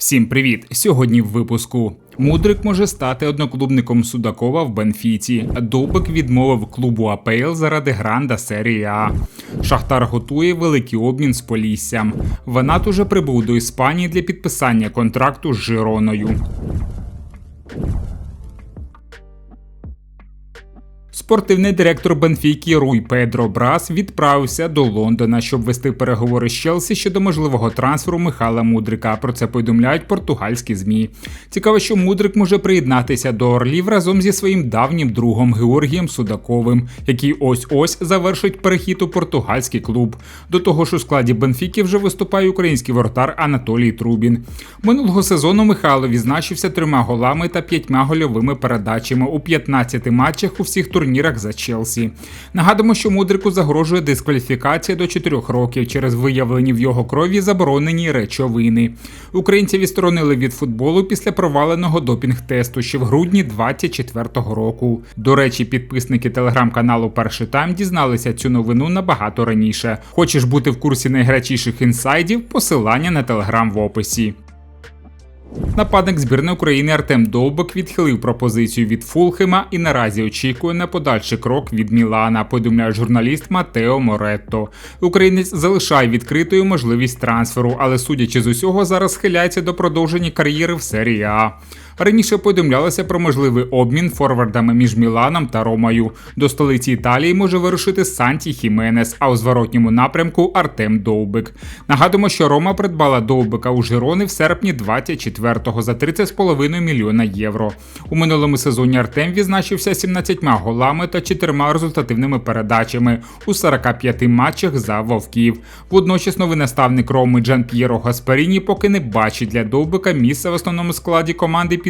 Всім привіт! Сьогодні в випуску Мудрик може стати одноклубником Судакова в Бенфіці. Довбик відмовив клубу АПЛ заради гранда серії А. Шахтар готує великий обмін з Поліссям. Ванат уже прибув до Іспанії для підписання контракту з Жироною. Спортивний директор Бенфіки Руй Педро Брас відправився до Лондона, щоб вести переговори з Челсі щодо можливого трансферу Михайла Мудрика. Про це повідомляють португальські змі. Цікаво, що Мудрик може приєднатися до Орлів разом зі своїм давнім другом Георгієм Судаковим, який ось ось завершить перехід у португальський клуб. До того ж у складі Бенфіки вже виступає український вратар Анатолій Трубін. Минулого сезону Михайло відзначився трьома голами та п'ятьма гольовими передачами у 15 матчах у всіх турнірах турнірах за Челсі. Нагадуємо, що Мудрику загрожує дискваліфікація до 4 років через виявлені в його крові заборонені речовини. Українці відсторонили від футболу після проваленого допінг-тесту ще в грудні 2024 року. До речі, підписники телеграм-каналу Перший тайм дізналися цю новину набагато раніше. Хочеш бути в курсі найгарячіших інсайдів? Посилання на телеграм в описі. Нападник збірної України Артем Довбик відхилив пропозицію від Фулхема і наразі очікує на подальший крок від Мілана. Повідомляє журналіст Матео Моретто. Українець залишає відкритою можливість трансферу, але судячи з усього, зараз схиляється до продовження кар'єри в серії А. Раніше повідомлялося про можливий обмін форвардами між Міланом та Ромою. До столиці Італії може вирушити Санті Хіменес, а у зворотньому напрямку Артем Довбик. Нагадуємо, що Рома придбала Довбика у Жирони в серпні 24-го за 30,5 мільйона євро. У минулому сезоні Артем відзначився 17 голами та 4 результативними передачами у 45 матчах за вовків. Водночас новий наставник Роми Джан П'єро Гаспаріні поки не бачить для Довбика місця в основному складі команди під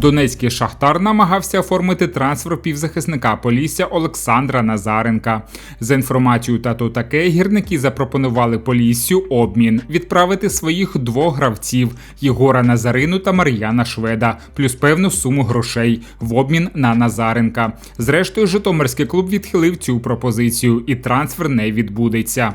Донецький шахтар намагався оформити трансфер півзахисника Полісся Олександра Назаренка. За інформацією тато таке, гірники запропонували Поліссю обмін відправити своїх двох гравців Єгора Назарину та Мар'яна Шведа, плюс певну суму грошей в обмін на Назаренка. Зрештою, Житомирський клуб відхилив цю пропозицію, і трансфер не відбудеться.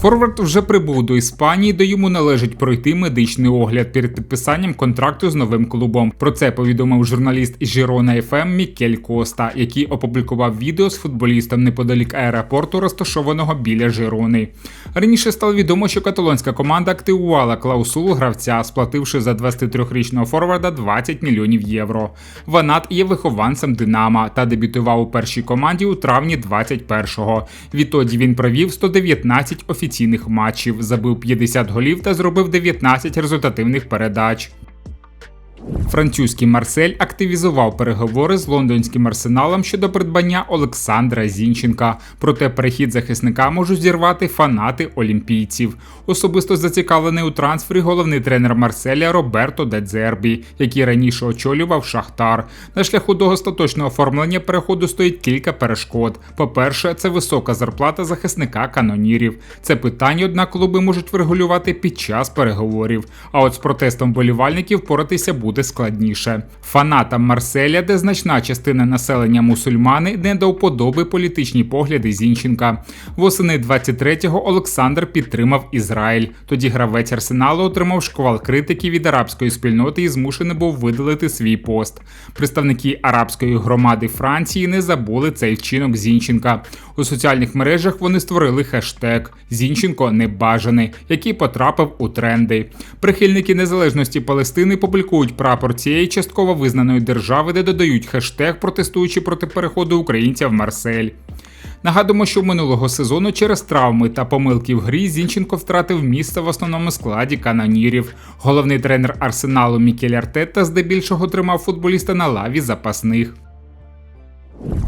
Форвард вже прибув до Іспанії, де йому належить пройти медичний огляд перед підписанням контракту з новим клубом. Про це повідомив журналіст Жирона ФМ Мікель Коста, який опублікував відео з футболістом неподалік аеропорту, розташованого біля Жирони. Раніше стало відомо, що каталонська команда активувала клаусулу гравця, сплативши за 23-річного форварда 20 мільйонів євро. Ванат є вихованцем Динама та дебютував у першій команді у травні 21-го. Відтоді він провів 119 офіційних матчів, забив 50 голів та зробив 19 результативних передач. Французький Марсель активізував переговори з лондонським арсеналом щодо придбання Олександра Зінченка. Проте перехід захисника можуть зірвати фанати олімпійців. Особисто зацікавлений у трансфері головний тренер Марселя Роберто Дедзербі, який раніше очолював Шахтар. На шляху до остаточного оформлення переходу стоїть кілька перешкод. По-перше, це висока зарплата захисника канонірів. Це питання, однак, клуби можуть врегулювати під час переговорів. А от з протестом болівальників поратися буде буде складніше. Фанатам Марселя, де значна частина населення мусульмани, не до вподоби політичні погляди Зінченка. Восени 23-го Олександр підтримав Ізраїль. Тоді гравець арсеналу отримав шквал критики від арабської спільноти і змушений був видалити свій пост. Представники арабської громади Франції не забули цей вчинок Зінченка. У соціальних мережах вони створили хештег Зінченко небажаний, який потрапив у тренди. Прихильники незалежності Палестини публікують прапор цієї частково визнаної держави, де додають хештег, протестуючи проти переходу українця в Марсель. Нагадуємо, що минулого сезону через травми та помилки в грі Зінченко втратив місце в основному складі канонірів. Головний тренер арсеналу Мікель Артета здебільшого тримав футболіста на лаві запасних.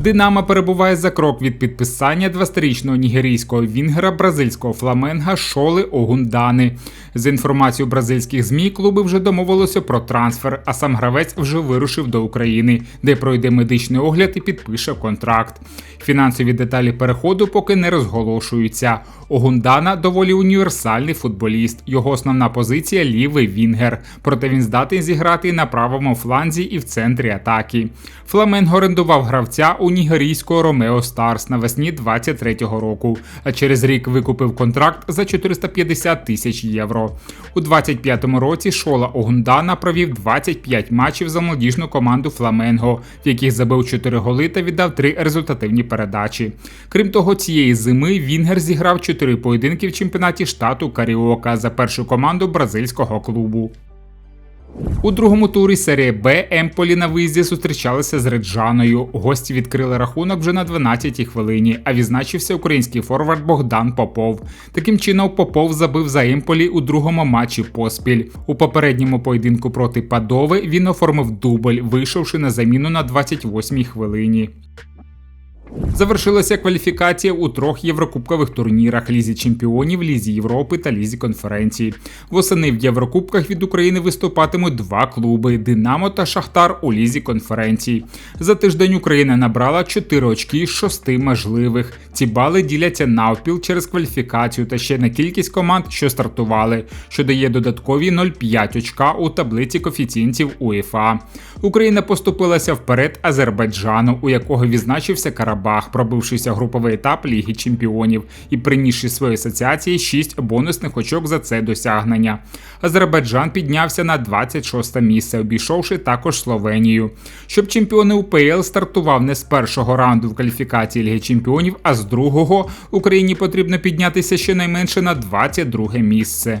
Динамо перебуває за крок від підписання 20-річного нігерійського вінгера бразильського фламенга Шоли Огундани. За інформацією бразильських змі, клуби вже домовилися про трансфер, а сам гравець вже вирушив до України, де пройде медичний огляд і підпише контракт. Фінансові деталі переходу поки не розголошуються. Огундана доволі універсальний футболіст. Його основна позиція лівий вінгер, проте він здатний зіграти і на правому фланзі і в центрі атаки. Фламенго орендував гравця у нігерійського Ромео Старс навесні 23-го року, а через рік викупив контракт за 450 тисяч євро. У 25-му році Шола Огундана провів 25 матчів за молодіжну команду Фламенго, в яких забив 4 голи та віддав 3 результативні передачі. Крім того, цієї зими Вінгер зіграв 4 поєдинки в чемпіонаті штату Каріока за першу команду бразильського клубу. У другому турі серії Б Емполі на виїзді зустрічалися з Реджаною. Гості відкрили рахунок вже на 12-й хвилині, а відзначився український форвард Богдан Попов. Таким чином, Попов забив за Емполі у другому матчі поспіль. У попередньому поєдинку проти Падови він оформив дубль, вийшовши на заміну на 28-й хвилині. Завершилася кваліфікація у трьох єврокубкових турнірах Лізі Чемпіонів, Лізі Європи та Лізі конференції. Восени в Єврокубках від України виступатимуть два клуби Динамо та Шахтар у Лізі конференції. За тиждень Україна набрала 4 очки з 6 можливих. Ці бали діляться навпіл через кваліфікацію та ще на кількість команд, що стартували, що дає додаткові 0,5 очка у таблиці коефіцієнтів УЄФА. Україна поступилася вперед Азербайджану, у якого відзначився Карабах, пробившися груповий етап Ліги Чемпіонів і принісши своїй асоціації 6 бонусних очок за це досягнення. Азербайджан піднявся на 26 місце, обійшовши також Словенію. Щоб чемпіони УПЛ стартував не з першого раунду в кваліфікації Ліги Чемпіонів, а з другого Україні потрібно піднятися щонайменше на 22 місце.